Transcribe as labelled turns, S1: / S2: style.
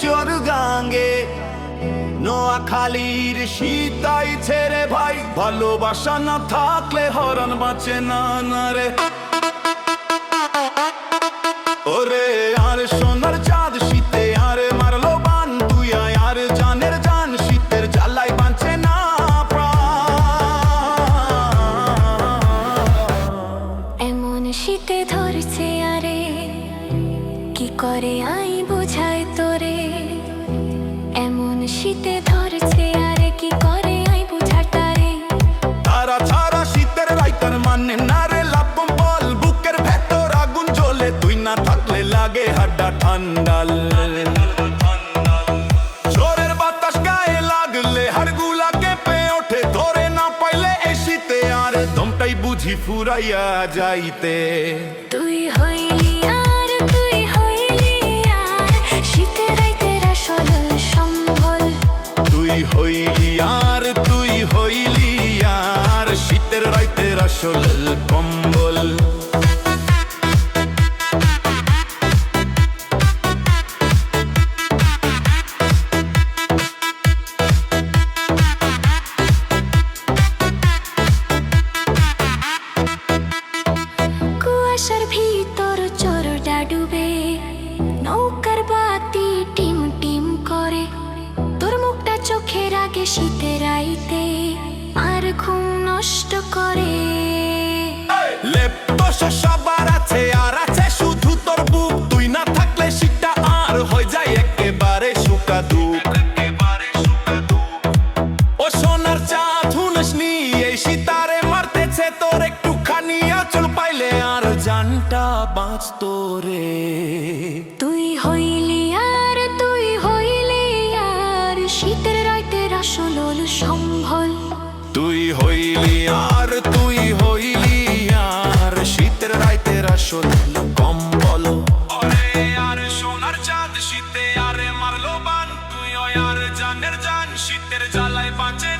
S1: চোর গাঙ্গে নোয়াখালীর শীতাই ছেড়ে ভাই, ভালোবাসা না থাকলে হরণ বাঁচে না রে। ওরে, আর সোনার চাঁদ শীতে মারলো বান তুই আর জানের জান শীতের জ্বালাই বাঁচে না
S2: এমন শীতে ধরছে আরে, কি করে আই তোরে এমন শীতে ধরছে আরে কি করে আই বুঝাটারে
S1: তারা ছাড়া শীতের রাইতার মানে না রে লাপম বল। বুকের ভেতর আগুন জ্বলে তুই না থাকলে লাগে হাড্ডা ঠান্ডাল ঝড়ের বাতাস গায়ে লাগলে হাড়গুলা কেঁপে ওঠে। ধরে না পাইলে এই শীতে আর দমটাই বুঝি ফুরাইয়া যাইতে।
S2: তুই হইলি হইলি আর
S1: তুই হইলি আর শীতের রাইতের আসল কম্বল।
S2: কুয়াশার ভিতর চরটা ডুবে নৌকার আইতে আর ঘুম নষ্ট করে।
S1: সবার আছে আর আছে শুধু তোর বুক। তুই না থাকলে শীতটা আর হয়ে যায় একেবারে শুকা দুঃখ ও সোনার এই শীতারে মারতেছে তোর একটুখানি। আঁচল পাইলে আর জানটা বাঁচতো রে।
S2: তুই হইলি আর হইলি আর, তুই হইলি আর। শীতের রাইতের আসল কম
S1: বলো আর সোনার মারলো বান। তুই আর জানের জান, শীতের জ্বালায় বাঁচে